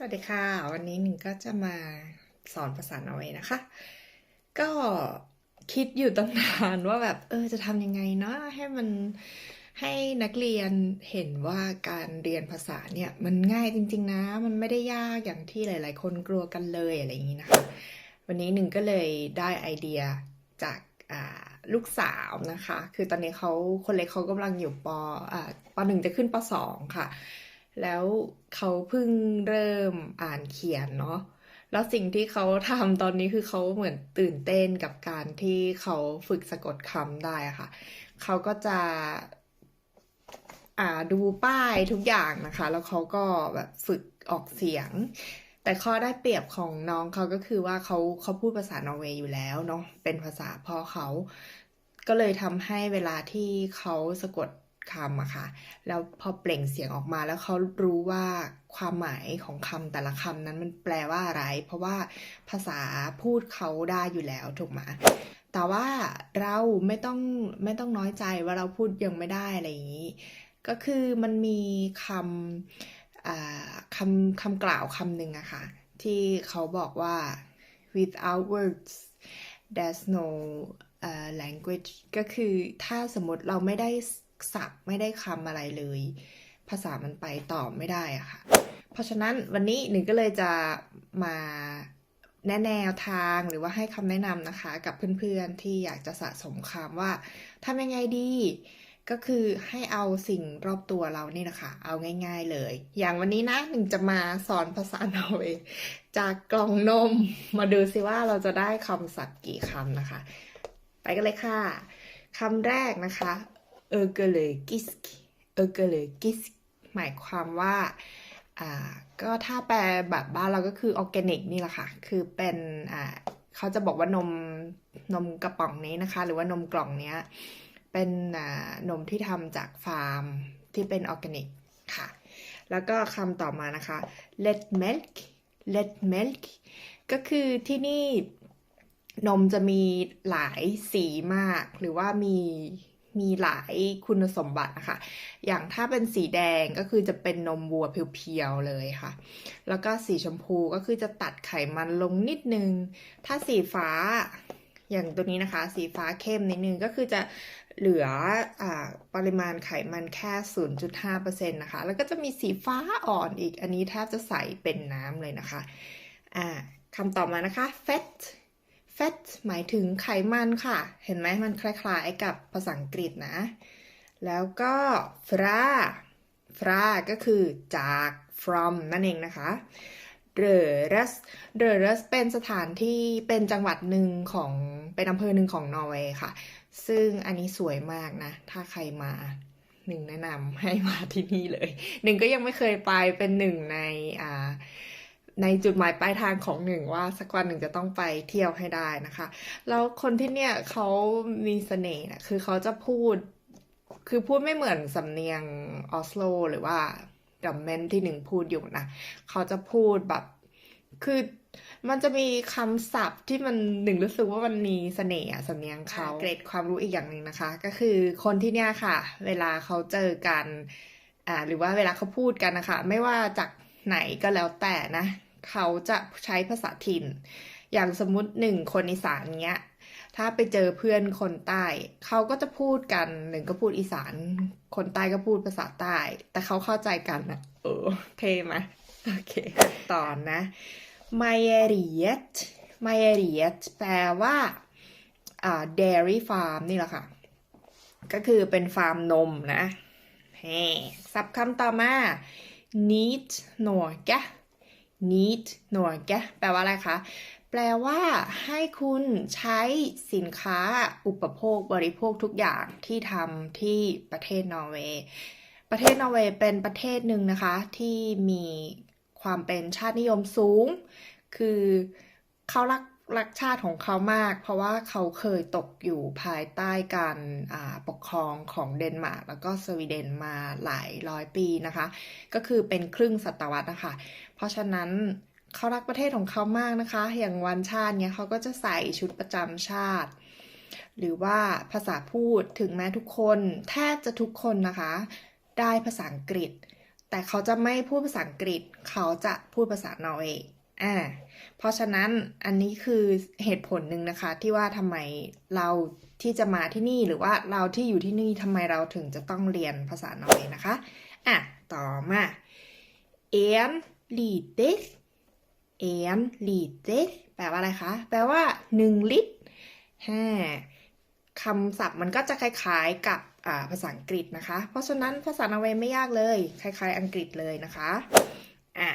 สวัสดีค่ะ วันนี้หนึ่งก็จะมาสอนภาษานอร์เวย์นะคะ ก็คิดอยู่ตั้งนานว่าแบบ เออจะทำยังไงเนาะให้มันให้นักเรียนเห็นว่าการเรียนภาษาเนี่ย มันง่ายจริง ๆ นะ มันไม่ได้ยากอย่างที่หลาย ๆ คนกลัวกันเลยอะไรอย่างนี้นะคะ วันนี้หนึ่งก็เลยได้ไอเดียจากลูกสาวนะคะ คือตอนนี้เขาคนเล็กเขากำลังอยู่ปอปหนึ่งจะขึ้นปสองค่ะ แล้วเขาเพิ่งเริ่มอ่านเขียนเนาะแล้วสิ่งที่เขาทำตอนนี้คือเขาเหมือนตื่นเต้นกับการที่เขาฝึกสะกดคำได้ะค่ะ เขาก็จะอ่าดูป้ายทุกอย่างนะคะ แล้วเขาก็แบบฝึกออกเสียง แต่ข้อได้เปรียบของน้องเขาก็คือว่าเขาเขาพูดภาษานอร์เวย์อยู่แล้วเนาะเป็นภาษาพ่อเขา ก็เลยทำให้เวลาที่เขาสะกด คำอะค่ะ แล้วพอเปล่งเสียงออกมาแล้วเขารู้ว่าความหมายของคำแต่ละคำนั้นมันแปลว่าอะไร เพราะว่าภาษาพูดเขาได้อยู่แล้วถูกไหมแต่ว่าเราไม่ต้องไม่ต้องน้อยใจว่าเราพูดยังไม่ได้อะไรอย่างนี้ ก็คือมันมีคำคำคำกล่าวคำหนึ่งอะค่ะ ที่เขาบอกว่า without words there's no uh, language ก็คือถ้าสมมติเราไม่ได้ ศัพท์ไม่ได้คำอะไรเลย ภาษามันไปต่อไม่ได้อะค่ะ เพราะฉะนั้นวันนี้หนึ่งก็เลยจะมาแนะแนวทางหรือว่าให้คำแนะนำนะคะ กับเพื่อนๆที่อยากจะสะสมคำว่าทำยังไงดี ก็คือให้เอาสิ่งรอบตัวเรานี่นะคะ เอาง่าย ๆเลย อย่างวันนี้นะหนึ่งจะมาสอนภาษานอร์เวย์จากกล่องนม มาดูสิว่าเราจะได้คำศัพท์กี่คำนะคะ ไปกันเลยค่ะคำแรกนะคะ เออเกเลกิสเออเกเลกิสหมายความว่าอ่าก็ถ้าแปลแบบบ้านเราก็คือออร์แกนิกนี่แหละค่ะ คือเป็นอ่าเขาจะบอกว่านมนมกระป๋องนี้นะคะ หรือว่านมกล่องเนี้ยเป็นอ่านมที่ทำจากฟาร์มที่เป็นออร์แกนิกค่ะ แล้วก็คำต่อมานะคะ let milk let milk ก็คือที่นี่นมจะมีหลายสีมาก หรือว่ามี มีหลายคุณสมบัตินะคะ อย่างถ้าเป็นสีแดงก็คือจะเป็นนมวัวเพียวๆเลยค่ะ แล้วก็สีชมพูก็คือจะตัดไขมันลงนิดนึง ถ้าสีฟ้าอย่างตัวนี้นะคะ สีฟ้าเข้มนิดนึงก็คือจะเหลืออปริมาณไขมันแค่ 0.5%นะคะ แล้วก็จะมีสีฟ้าอ่อนอีก อันนี้แทบจะใสเป็นน้ำเลยนะคะ อ่าคำต่อมานะคะ fat fat หมายถึงไขมันค่ะ เห็นไหมมันคล้ายๆกับภาษาอังกฤษนะ แล้วก็ fra fra ก็คือจาก from นั่นเองนะคะเรรัสเรรัสเป็นสถานที่เป็นจังหวัดหนึ่งของเป็นอำเภอหนึ่งของนอร์เวย์ค่ะ ซึ่งอันนี้สวยมากนะ ถ้าใครมาหนึ่งแนะนำให้มาที่นี่เลย หนึ่งก็ยังไม่เคยไปเป็นหนึ่งในอ่า ในจุดหมายปลายทางของหนึ่งว่าสักวันหนึ่งจะต้องไปเที่ยวให้ได้นะคะ แล้วคนที่เนี่ยเขามีเสน่ห์นะคือเขาจะพูด คือพูดไม่เหมือนสำเนียงออสโลหรือว่าดัมเมนที่หนึ่งพูดอยู่นะ เขาจะพูดแบบ คือมันจะมีคำศัพท์ที่มันหนึ่งรู้สึกว่ามันมีเสน่ห์สำเนียงเขาเกรดความรู้อีกอย่างหนึ่งนะคะ ก็คือคนที่เนี่ยค่ะ เวลาเขาเจอกัน อ่า หรือว่าเวลาเขาพูดกันนะคะ ไม่ว่าจากไหนก็แล้วแต่นะ เขาจะใช้ภาษาถิ่น อย่างสมมุติหนึ่งคนอีสานเงี้ย ถ้าไปเจอเพื่อนคนใต้ เขาก็จะพูดกันหนึ่งก็พูดอีสาน คนใต้ก็พูดภาษาใต้ แต่เขาเข้าใจกันนะเออเท่ไหมโอเคตอนนะ m a j e r i e t m a j e r i e t แปลว่าอ่า dairy farm นี่แหละค่ะ ก็คือเป็นฟาร์มนมนะเฮ้สับคำต่อมา neat Norge need หน่วยแกแปลว่าอะไรคะ แปลว่าให้คุณใช้สินค้าอุปโภคบริโภคทุกอย่างที่ทำที่ประเทศนอร์เวย์ ประเทศนอร์เวย์เป็นประเทศหนึ่งนะคะ ที่มีความเป็นชาตินิยมสูง คือเขารัก รักชาติของเขามาก เพราะว่าเขาเคยตกอยู่ภายใต้การปกครองของเดนมาร์กแล้วก็สวีเดนมาหลายร้อยปีนะคะ ก็คือเป็นครึ่งศตวรรษนะคะ เพราะฉะนั้นเขารักประเทศของเขามากนะคะ อย่างวันชาติเนี้ยเขาก็จะใส่ชุดประจำชาติ หรือว่าภาษาพูดถึงแม้ทุกคนแทบจะทุกคนนะคะ ได้ภาษาอังกฤษ แต่เขาจะไม่พูดภาษาอังกฤษ เขาจะพูดภาษานอร์เวย์ อ่าเพราะฉะนั้นอันนี้คือเหตุผลหนึ่งนะคะ ที่ว่าทำไมเราที่จะมาที่นี่หรือว่าเราที่อยู่ที่นี่ทำไมเราถึงจะต้องเรียนภาษานอร์เวย์นะคะอะต่อมา en liter en liter แปลว่าอะไรคะ แปลว่า 1 ลิตรฮ่าคำศัพท์มันก็จะคล้ายๆกับภาษาอังกฤษนะคะ เพราะฉะนั้นภาษานอร์เวย์ไม่ยากเลย คล้าย ๆ อังกฤษเลยนะคะอะ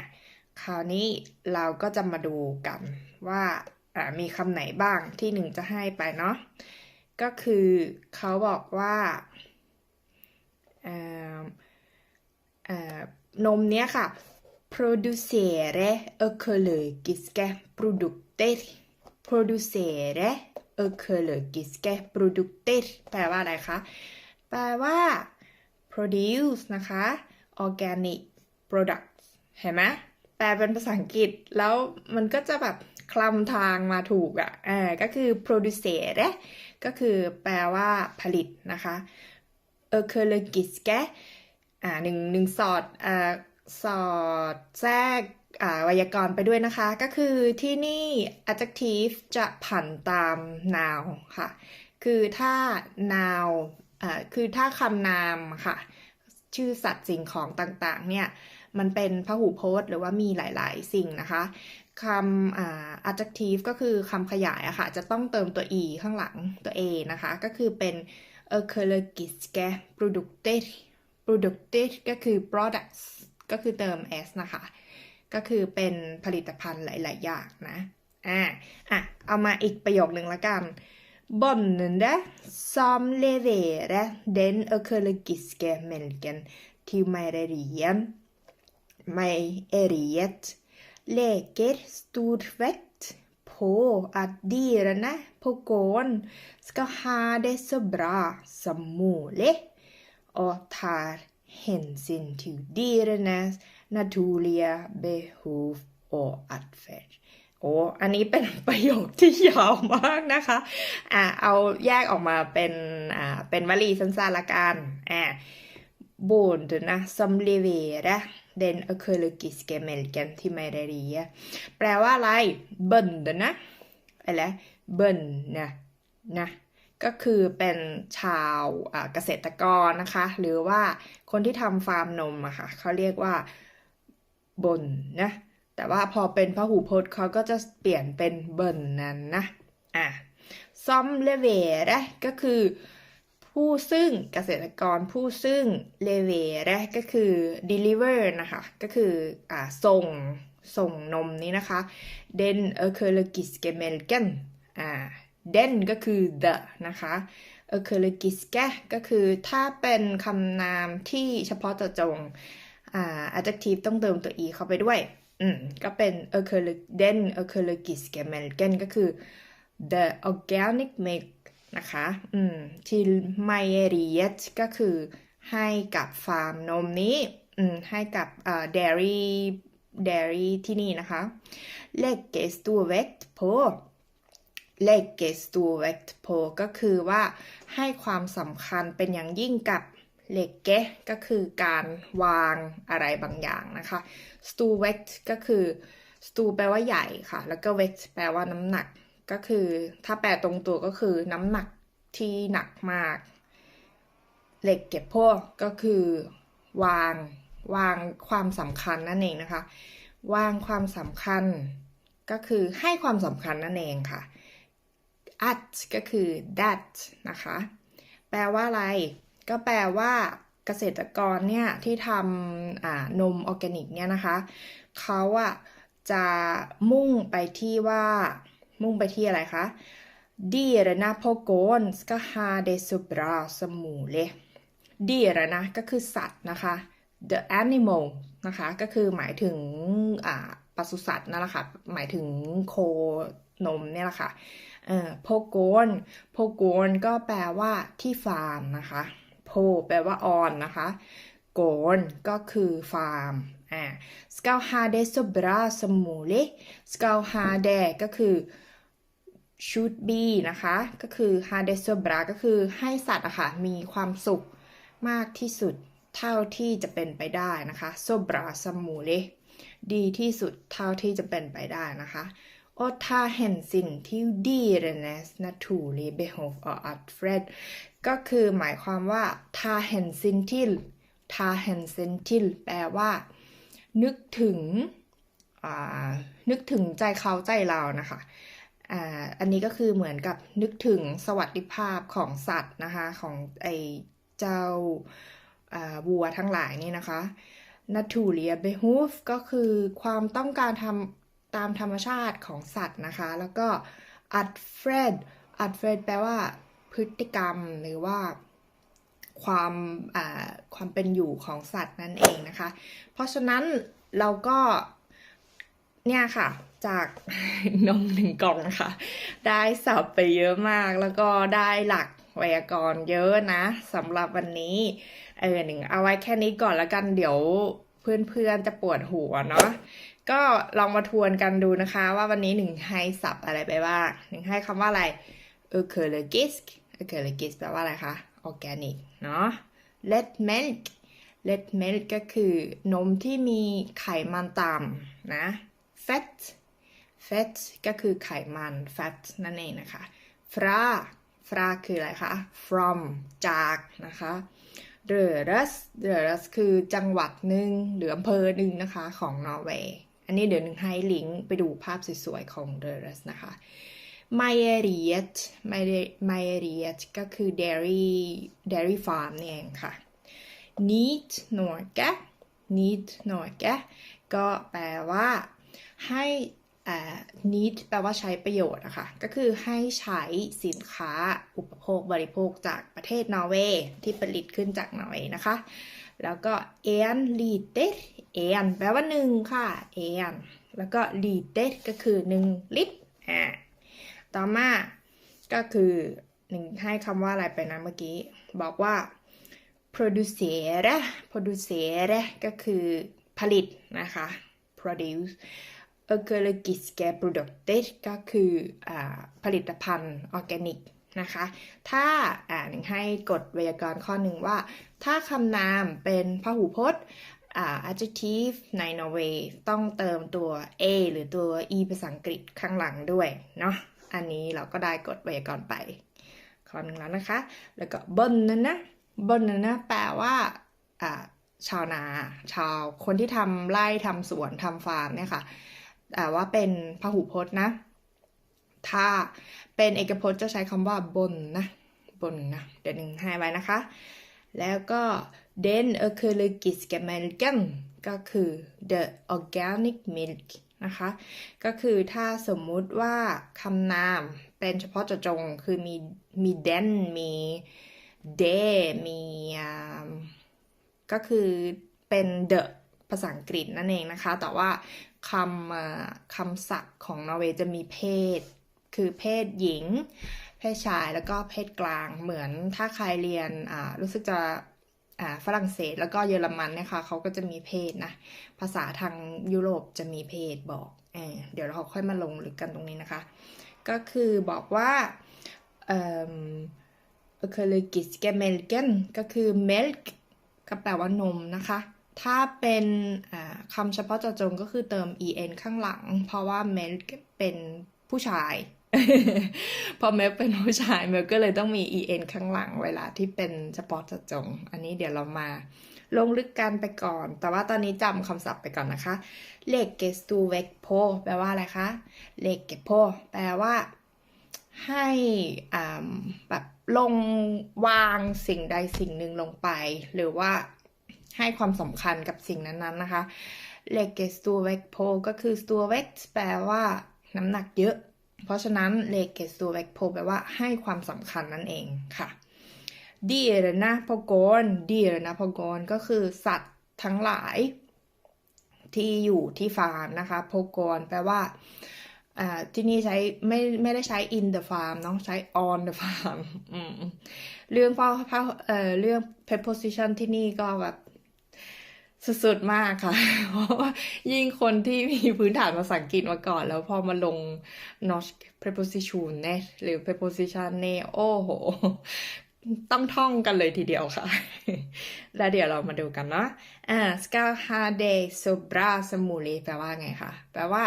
คราวนี้เราก็จะมาดูกันว่ามีคำไหนบ้างที่หนึ่งจะให้ไปเนาะก็คือเขาบอกว่าานมเนี้ยค่ะ producere ekologiske produkter producere ekologiske produkter แปลว่าอะไรคะ แปลว่า produce นะคะ organic products เห็นไหม ลเป็นภาษาอังกฤษแล้วมันก็จะแบบคลำทางมาถูกอะ่ะอ่าก็คือ producere ก็คือแปลว่าผลิตนะคะ ekologiske อ่าหนึ่งหนึ่งสอดอ่าสอดแทรกอ่าไวยากรณ์ไปด้วยนะคะ ก็คือที่นี่ adjective จะผันตาม noun ค่ะ คือถ้า noun อ่าคือถ้าคำนามค่ะ ชื่อสัตว์สิ่งของต่างๆ เนี่ย มันเป็นพหูพจน์ หรือว่ามีหลาย ๆ สิ่งนะคะคำอ่า adjective ก็คือคำขยายอะค่ะ จะต้องเติมตัว e ข้างหลังตัว a นะคะ ก็คือเป็น ekologiske produkter produkter ก็คือ products ก็คือเติม s นะคะ ก็คือเป็นผลิตภัณฑ์หลาย ๆ อย่างนะ อ่า อะ เอามาอีกประโยคหนึ่งละกัน Bøndene som leverer den økologiske melken til meieriet, meieriet legger stor vekt på at dyrene på gården skal ha det så bra som mulig, og tar hensyn til dyrenes naturlige behov og atferd. โอ้อันนี้เป็นประโยคที่ยาวมากนะคะ อ่า เอาแยกออกมาเป็น อ่า เป็นวลีสั้นๆละกัน อ่า Bondene som leverer den økologiske melken til meieriet แปลว่าอะไร bøndene อะไร bøndene นะก็คือเป็นชาวเกษตรกรนะคะ หรือว่าคนที่ทำฟาร์มนมอะค่ะเขาเรียกว่าบนนะ แต่ว่าพอเป็นพหูพจน์เขาก็จะเปลี่ยนเป็นเบิรนนั้นนะ อะซอมเลเวรก็คือ ผู้ซึ่งเกษตรกรผู้ซึ่งเลเวแรกก็คือ deliver นะคะ ก็คืออ่าส่งส่งนมนี้นะคะ den økologiske melken อ่า den ก็คือ the นะคะ økologiske ก็คือถ้าเป็นคำนามที่เฉพาะเจาะจงอ่า adjective ต้องเติมตัว e เข้าไปด้วย อืม ก็เป็น økolog den økologiske melken ก็คือ the organic milk นะคะ อืมที่ meieriet ก็คือให้กับฟาร์มนมนี้อืมให้กับอ่า dairy dairy ที่นี่นะคะ legger stor vekt på legger stor vekt på ก็คือว่าให้ความสำคัญเป็นอย่างยิ่งกับเลกเกก็คือการวางอะไรบางอย่างนะคะ stu vect ก็คือ stu แปลว่าใหญ่ค่ะ แล้วก็ vect แปลว่าน้ำหนัก ก็คือถ้าแปลตรงตัวก็คือน้ำหนักที่หนักมาก เหล็กเก็บพวกก็คือวางวางความสำคัญนั่นเองนะคะ วางความสำคัญก็คือให้ความสำคัญนั่นเองค่ะ at ก็คือ that นะคะ แปลว่าอะไร ก็แปลว่าเกษตรกรเนี่ยที่ทำนมออร์แกนิกเนี่ยนะคะ เขาอะจะมุ่งไปที่ว่า มุ่งไปที่อะไรคะ Dyrene på gården skal ha det så bra som mulig Dyrene ก็คือสัตว์นะคะ the animal นะคะก็คือหมายถึงอ่าปศุสัตว์นั่นแหละค่ะหมายถึงโคนมเนี่ยแหละค่ะเอ่อโพโกนโพโกนก็แปลว่าที่ฟาร์มนะคะโพแปลว่าออนนะคะโกนก็คือฟาร์มอ่า skal ha det så bra som mulig skal ha det ก็คือ should be นะคะ ก็คือ ha d e så bra ก็คือให้สัตว์อะค่ะมีความสุขมากที่สุดเท่าที่จะเป็นไปได้นะคะ så bra som mulig ดีที่สุดเท่าที่จะเป็นไปได้นะคะ och ta hänsyn till dyrenes naturli behov och atfärd ก็คือหมายความว่า ta hänsyn til ta hänsyn til แปลว่า นึกถึงนึกถึงใจเขาใจเรานะคะ อันนี้ก็คือเหมือนกับนึกถึงสวัสดิภาพของสัตว์นะคะของไอเจ้าวัวทั้งหลายนี่นะคะ naturliga behov ก็คือความต้องการทำตามธรรมชาติของสัตว์นะคะ แล้วก็ atfred atfred แปลว่าพฤติกรรมหรือว่าความความเป็นอยู่ของสัตว์นั่นเองนะคะ เพราะฉะนั้นเราก็ เนี่ยค่ะ จากนมหนึ่งกล่องนะคะ ได้สับไปเยอะมากแล้วก็ได้หลักไวยากรณ์เยอะนะสำหรับวันนี้ เออหนึ่งเอาไว้แค่นี้ก่อนแล้วกันเดี๋ยวเพื่อนๆจะปวดหัวเนาะก็ลองมาทวนกันดูนะคะ ว่าวันนี้หนึ่งให้สับอะไรไปบ้างหนึ่งให้คำว่าอะไร ecologisk ecologisk แปลว่าอะไรคะ organic เนาะ let milk let milk ก็คือนมที่มีไขมันต่ำนะ fat fat ก็คือไขมัน fat นั่นเองนะคะ fra fra คืออะไรคะ from จากนะคะเดอรัสเดอรัสคือจังหวัดหนึ่งหรืออำเภอหนึ่งนะคะของนอร์เวย์ อันนี้เดี๋ยวหนึ่งให้ลิงก์ไปดูภาพสวยๆของเดอรัสนะคะ m e j e r i e t m e j e r i e t ก็คือ dairy dairy farm นี่เองค่ะ Neat Norge Neat Norge ก็แปลว่า ให้อ่า need แปลว่าใช้ประโยชน์นะคะก็คือให้ใช้สินค้าอุปโภคบริโภคจากประเทศนอร์เวย์ที่ผลิตขึ้นจากนอร์เวย์นะคะ แล้วก็ en liter en แปลว่าหนึ่งค่ะ en แล้วก็ liter ก็คือหนึ่งลิตรอ่าต่อมาก็คือหนึ่งให้คำว่าอะไรไปนะเมื่อกี้ บอกว่า producere producere ก็คือผลิตนะคะ produce ecologiska produkter ก็คืออผลิตภัณฑ์ออร์แกนิกนะคะ ถ้าอ่าหนึ่งให้กฎไวยากรณ์ข้อหนึ่งว่า ถ้าคำนามเป็นพหูพจน์ adjective ในนอร์เวย์ต้องเติมตัว a หรือตัว e ภาษาอังกฤษข้างหลังด้วยเนาะ อันนี้เราก็ได้กฎไวยากรณ์ไป ข้อหนึ่งแล้วนะคะ แล้วก็บนนั้นนะบนนั้นนะแปลว่าอ่าชาวนา ชาวคนที่ทำไร่ทำสวนทำฟาร์มเนี่ยค่ะ แต่ว่าเป็นพหูพจน์นะ ถ้าเป็นเอกพจน์จะใช้คำว่าบนนะ บนนะ เดี๋ยวหนึ่งให้ไว้นะคะ แล้วก็ den ekologiska melken ก็คือ the organic milk นะคะ ก็คือถ้าสมมุติว่าคำนามเป็นเฉพาะเจาะจง คือมีมี den มี de มีก็คือเป็น the ภาษาอังกฤษนั่นเองนะคะ แต่ว่า คำคำศัพท์ของนอร์เวย์จะมีเพศ คือเพศหญิง เพศชายแล้วก็เพศกลางเหมือนถ้าใครเรียนรู้สึกจะฝรั่งเศสแล้วก็เยอรมันนะคะเขาก็จะมีเพศนะ ภาษาทางยุโรปจะมีเพศบอกเอเดี๋ยวเราค่อยมาลงลึกกันตรงนี้นะคะ ก็คือบอกว่าเอ่อ ekologiska melken ก็คือ milk ก็แปลว่านมนะคะ ถ้าเป็นคำเฉพาะเจาะจงก็คือเติม en ข้างหลัง เพราะว่า milk เป็นผู้ชาย พอ milk เป็นผู้ชาย milk ก็เลยต้องมี en ข้างหลังเวลาที่เป็นเฉพาะเจาะจง อันนี้เดี๋ยวเรามาลงลึกกันไปก่อน แต่ว่าตอนนี้จำคำศัพท์ไปก่อนนะคะเลกเกสตูเวกโพแปลว่าอะไรคะเลกเกโพแปลว่า ให้แบบลงวางสิ่งใดสิ่งหนึ่งลงไป หรือว่า ให้ความสำคัญกับสิ่งนั้นๆนะคะ เลกเกสตัวเวกโพก็คือตัวเวกแปลว่าน้ำหนักเยอะ เพราะฉะนั้นเลกเกสตัวเวกโพแปลว่าให้ความสำคัญนั่นเองค่ะดีเอนะพกอนดีเอนะพกอนก็คือสัตว์ทั้งหลาย ที่อยู่ที่ฟาร์มนะคะพกอนแปลว่าที่นี่ใช้ไม่ไม่ได้ใช้ in the farm เนาะใช้ on the farm เรื่องพ่อพ่อเอ่อเรื่อง preposition ที่นี่ก็แบบ สุดๆมากค่ะ เพราะว่ายิ่งคนที่มีพื้นฐานภาษาอังกฤษมาก่อน แล้วพอมาลง not preposition เนี่ยหรือ preposition เนี่ยโอ้โห ต้องท่องกันเลยทีเดียวค่ะ แล้วเดี๋ยวเรามาดูกันเนาะอ่า ska ha det så bra som möjligt แปลว่าไงคะ แปลว่า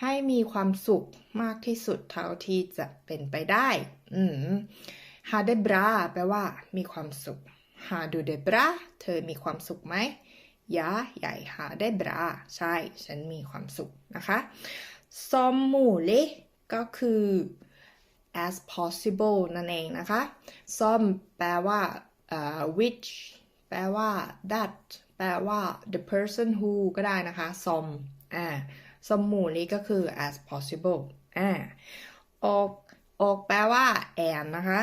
ให้มีความสุขมากที่สุดเท่าที่จะเป็นไปได้ อืม hade bra แปลว่ามีความสุข h a d u de bra เธอมีความสุขไหม ยาใหญ่ค่ะได้บราใช่ ฉันมีความสุขนะคะซอมมูเลก็คือ as possible นั่นเองนะคะซอมแปลว่า uh, which แปลว่า that แปลว่า the person who ก็ได้นะคะซอมอ่าซอมมูเลก็คือ as possible อ่าออกออกแปลว่า and นะคะ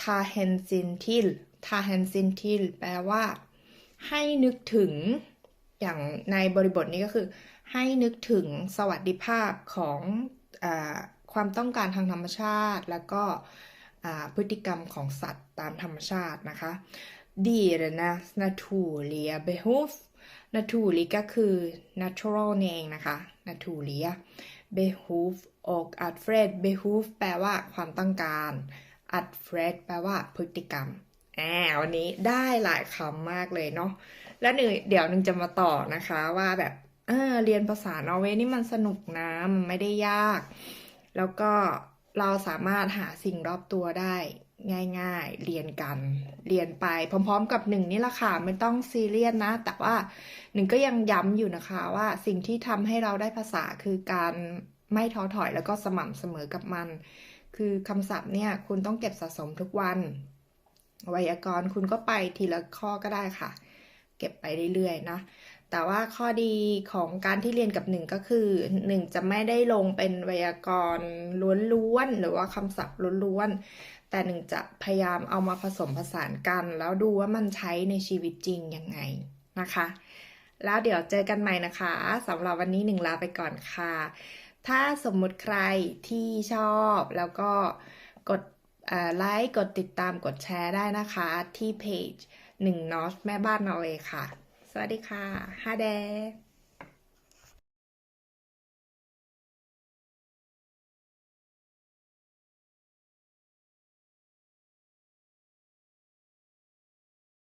ทาเฮนซินทิลทาเฮนซินทิลแปลว่า ให้นึกถึงอย่างในบริบทนี้ก็คือ ให้นึกถึงสวัสดิภาพของอความต้องการทางธรรมชาติ แล้วก็พฤติกรรมของสัตว์ตามธรรมชาตินะคะ djurenas naturliga behov naturlig ก็คือ natural นี่เองนะคะ naturliga behov ออก att fred behov แปลว่าความต้องการ att fred แปลว่าพฤติกรรม อ่าวันนี้ได้หลายคำมากเลยเนาะแล้วหนึ่งเดี๋ยวหนึ่งจะมาต่อนะคะว่าแบบเออเรียนภาษานอร์เวย์นี่มันสนุกนะมันไม่ได้ยาก แล้วก็เราสามารถหาสิ่งรอบตัวได้ง่าย ๆ เรียนกัน เรียนไปพร้อม ๆ กับหนึ่งนี่แหละค่ะไม่ต้องซีเรียสนะ แต่ว่าหนึ่งก็ยังย้ำอยู่นะคะว่าสิ่งที่ทำให้เราได้ภาษาคือการไม่ท้อถอยแล้วก็สม่ำเสมอกับมัน คือคำศัพท์เนี่ยคุณต้องเก็บสะสมทุกวัน ไวยากรณ์คุณก็ไปทีละข้อก็ได้ค่ะ เก็บไปเรื่อยๆนะแต่ว่าข้อดีของการที่เรียนกับหนึ่งก็คือหนึ่งจะไม่ได้ลงเป็นไวยากรณ์ล้วนๆหรือว่าคำศัพท์ล้วนๆแต่หนึ่งจะพยายามเอามาผสมผสานกัน แล้วดูว่ามันใช้ในชีวิตจริงยังไงนะคะ แล้วเดี๋ยวเจอกันใหม่นะคะสำหรับวันนี้หนึ่งลาไปก่อนค่ะ ถ้าสมมุติใครที่ชอบแล้วก็กด ไลค์กดติดตามกดแชร์ได้นะคะ ที่เพจหนึ่งนอสแม่บ้านนอร์เวย์ค่ะ สวัสดีค่ะฮาแด